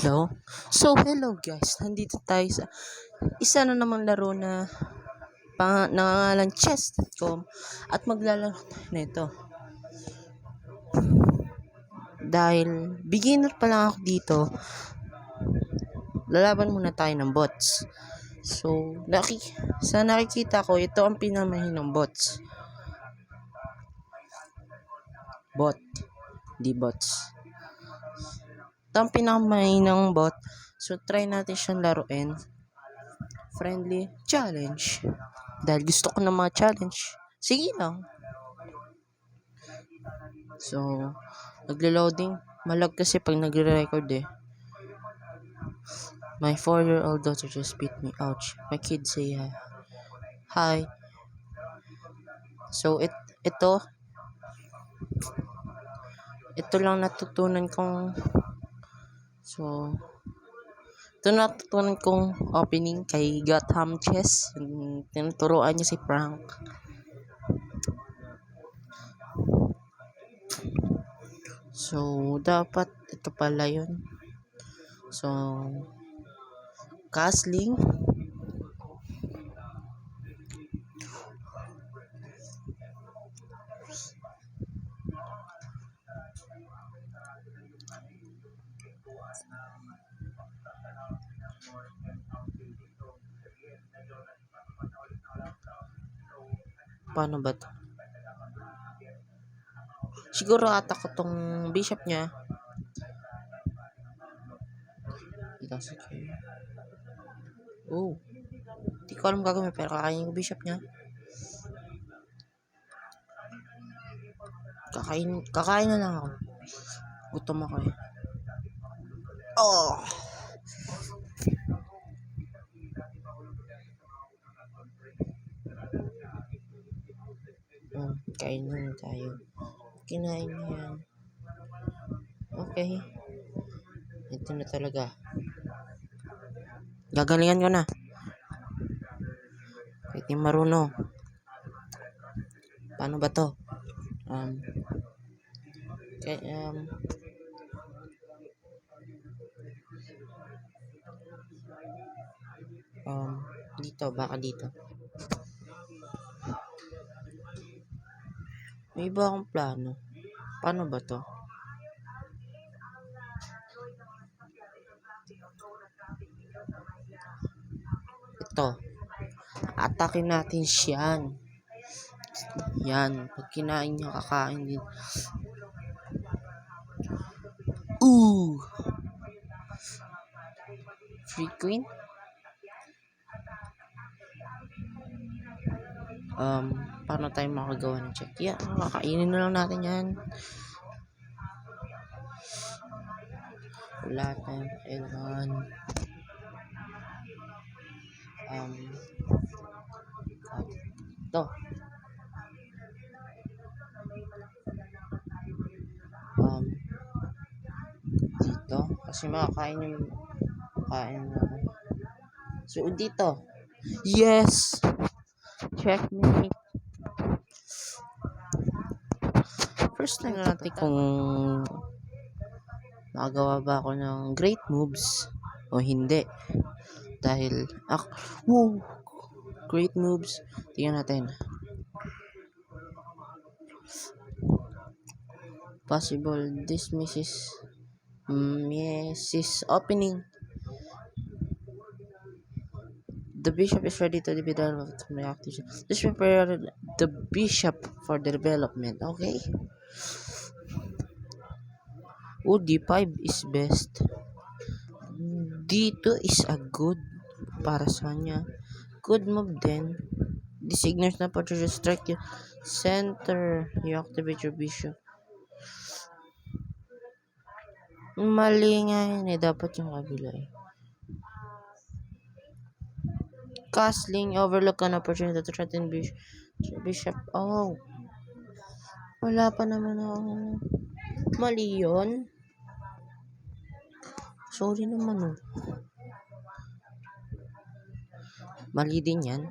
Hello? So, hello guys. Nandito tayo sa isa na namang laro na pang, nangangalan chess.com at maglalaro tayo nito. Dahil beginner pa lang ako dito, lalaban muna tayo ng bots. So, naki, sa nakikita ko, ito ang pinamahinang bots. Bot. Di bots. Ito ang pinakamahinang bot. So, try natin siyang laruin. Friendly challenge. Dahil gusto ko ng mga challenge. Sige lang. So, nagle-loading. Malag kasi pag nagre-record eh. My four-year-old daughter just beat me. Ouch. My kids say hi. Hi. So, it, ito, ito lang natutunan kong So, ito natutunan kong opening kay Gotham Chess. Tinuturoan niya si Frank. So, dapat ito pala yun. So, castling. Paano ba to? Siguro ata ko tong bishop niya. Ito, sige. Oh. Di ko alam gagawin pero kakainin ko bishop niya. Kakain, kakain na lang ako. Gutom ako eh. Oh! Hmm, kain na tayo. Kinain niya yan. Okay. Ito na talaga. Gagalingan ko na. Di marunong. Paano ba to? Um, kay, um, um, dito, baka dito. May iba akong plano. Paano ba to? Ito. Atakin natin siyan. Yan. Pag kinain niya, kakain din. Ooh! Free queen? Um, paano tayo makagawa ng check? Yeah, kakainin na lang natin yan. Wala tayong kailangan. Um, ito. Um, dito. Kasi makakain yung kain na. So, dito. Yes! Checkmate. First time natin kung nakagawa ba ako ng great moves o hindi. Dahil, ak wow, great moves. Tingnan natin. Possible dismisses misses opening. The bishop is ready to be developed from the activation. Just prepare the bishop for the development. Okay? Oh, D5 is best. D2 is a good para sa kanya. Good move then. The signals na pa to strike you. Center. You activate your bishop. Mali nga yun eh. Dapat yung kabila eh. Castling, overlook an opportunity to threaten bishop. Bishop, oh. Wala pa naman ako. Mali yun. Sorry naman oh. Mali din yan.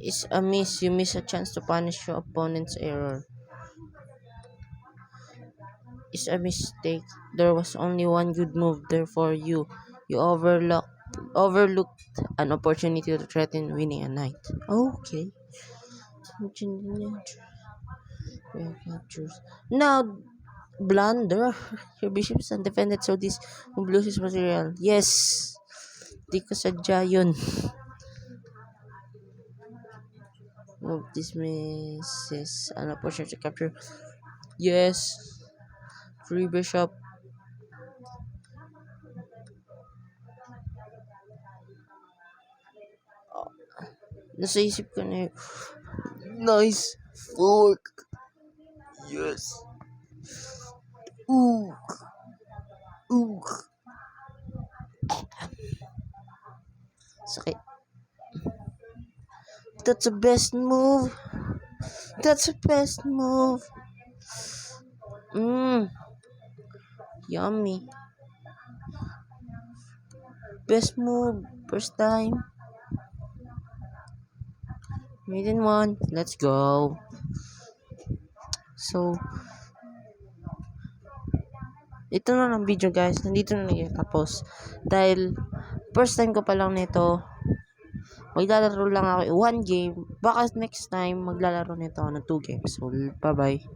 Is a miss. You miss a chance to punish your opponent's error. is a mistake. There was only one good move there for you. You overlooked overlooked an opportunity to threaten winning a knight. Okay. Now, blunder. Your bishop is undefended, so this move loses material. Yes. Di ko sadya yun. Move dismisses an opportunity to capture. Yes. Free bishop. Oh, Nasa isip ko na yun. Nice fork. Yes. Ooh. Ooh. Sorry. That's the best move. That's the best move. Mmm. Yummy. Best move. First time. Maiden one. Let's go. So, ito na lang video guys. Nandito na tapos. Dahil, first time ko pa lang nito. Maglalaro lang ako one game. Baka next time, maglalaro nito ng two games. So, bye-bye.